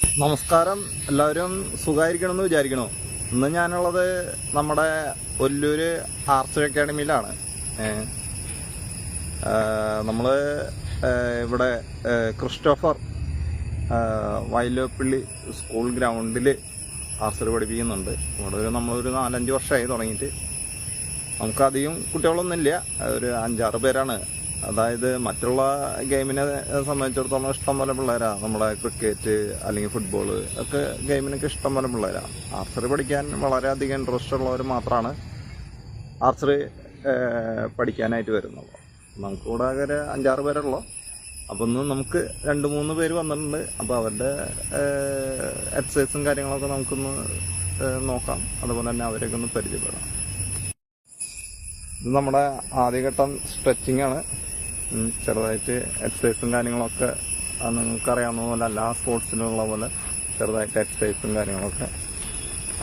നമസ്കാരം. എല്ലാവരും സുഖമായിരിക്കണമെന്ന് വിചാരിക്കണു? ഇന്ന് ഞാനുള്ളത് നമ്മുടെ ഒല്ലൂര് ആർട്സ് അക്കാഡമിയിലാണ്. നമ്മൾ ഇവിടെ ക്രിസ്റ്റോഫർ ഏ, വൈലോപ്പള്ളി സ്കൂൾ ഗ്രൗണ്ടിൽ ആർട്സിൽ പഠിപ്പിക്കുന്നുണ്ട്. ഇവിടെ ഒരു നമ്മളൊരു നാലഞ്ച് വർഷമായി തുടങ്ങിയിട്ട്. നമുക്കധികം കുട്ടികളൊന്നുമില്ല. ഒരു അഞ്ചാറ് പേരാണ്. അതായത് മറ്റുള്ള ഗെയിമിനെ സംബന്ധിച്ചിടത്തോളം ഇഷ്ടം പോലെ പിള്ളേരാണ് നമ്മുടെ ക്രിക്കറ്റ് അല്ലെങ്കിൽ ഫുട്ബോൾ ഒക്കെ ഗെയിമിനൊക്കെ ഇഷ്ടം പോലെ പിള്ളേരാണ് ആർച്ചറി പഠിക്കാൻ വളരെയധികം ഇൻട്രസ്റ്റ് ഉള്ളവർ മാത്രമാണ് ആർച്ചറി പഠിക്കാനായിട്ട് വരുന്നത്. നമുക്ക് കൂടെ ഒരു അഞ്ചാറ് പേരുള്ളൂ. അപ്പോൾ ഒന്ന് നമുക്ക് രണ്ട് മൂന്ന് പേര് വന്നിട്ടുണ്ട്. അപ്പോൾ അവരുടെ എക്സസൈസും കാര്യങ്ങളൊക്കെ നമുക്കൊന്ന് നോക്കാം. അതുപോലെ തന്നെ അവരെയൊക്കെ ഒന്ന് പരിചയപ്പെടാം. ഇത് നമ്മുടെ ആദ്യഘട്ടം സ്ട്രെച്ചിങ് ആണ്. ചെറുതായിട്ട് എക്സസൈസും കാര്യങ്ങളൊക്കെ നിങ്ങൾക്ക് അറിയാവുന്ന പോലെ എല്ലാ സ്പോർട്സിനുള്ള പോലെ ചെറുതായിട്ട് എക്സസൈസും കാര്യങ്ങളൊക്കെ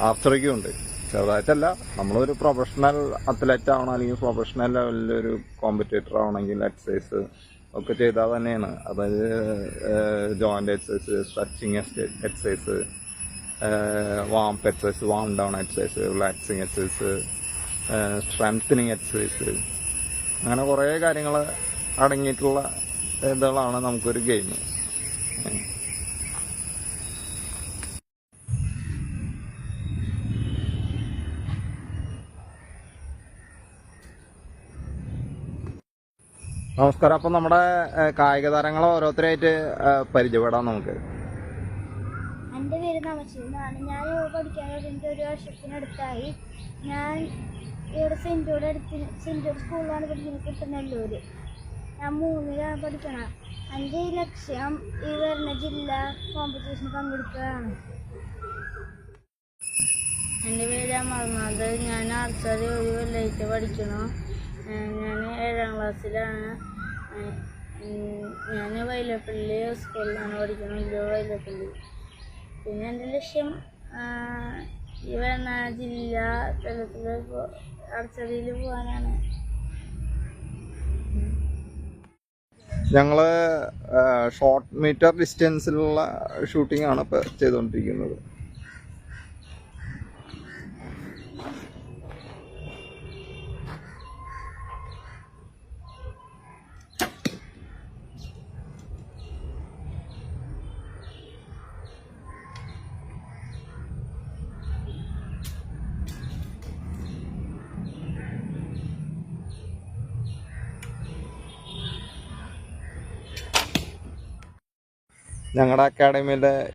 ആർച്ചറിക്കും ഉണ്ട്. ചെറുതായിട്ടല്ല നമ്മളൊരു പ്രൊഫഷണൽ അത്ലറ്റ് ആവണം അല്ലെങ്കിൽ പ്രൊഫഷണൽ ലെവലിൽ ഒരു കോമ്പറ്റേറ്റർ ആവണമെങ്കിൽ എക്സസൈസ് ഒക്കെ ചെയ്താൽ തന്നെയാണ്. അതായത് joint exercise stretching exercise warm exercise warm down exercise relaxing exercise strengthening exercise അങ്ങനെ കുറേ കാര്യങ്ങൾ അടങ്ങിയിട്ടുള്ള ഇതുകളാണ് നമുക്കൊരു ഗെയിം നമസ്കാരം. അപ്പം നമ്മുടെ കായിക താരങ്ങളെ ഓരോരുത്തരായിട്ട് പരിചയപ്പെടാം നമുക്ക്. എന്റെ പേര് നമശീന്നാണ് ഞാൻ പഠിക്കാൻ തുടങ്ങിയിട്ട് ഒരു വർഷത്തിനടുത്തായി ഞാൻ ഇവിടെ സെന്റൂർ അടുത്ത് സെന്റൂർ സ്കൂളിലാണ് പഠിക്കുന്നത് കുട്ടനെല്ലൂര്. ഞാൻ മൂന്നിലാണ് പഠിക്കണം. എന്റെ ലക്ഷം ഈ വരുന്ന ജില്ല കോമ്പറ്റീഷൻ പങ്കെടുക്കുകയാണ്. എന്റെ പേര് അമർനാഥ്. ഞാൻ ആർച്ചറി ഒരു കൊല്ലായിട്ട് പഠിക്കുന്നു. ഞാൻ ഏഴാം ക്ലാസ്സിലാണ്. ഞാൻ വൈലപ്പള്ളി സ്കൂളിലാണ് പഠിക്കുന്നത്. വൈലപ്പള്ളി. പിന്നെ എന്റെ ലക്ഷ്യം ഈ വരുന്ന ജില്ലാ തലത്തിൽ ആർച്ചറിയിൽ പോകാനാണ് ഞങ്ങൾ ഷോർട്ട് മീറ്റർ ഡിസ്റ്റൻസിലുള്ള ഷൂട്ടിംഗ് ആണ് ഇപ്പോൾ ചെയ്തുകൊണ്ടിരിക്കുന്നത്. ഞങ്ങളുടെ അക്കാഡമിയിലെ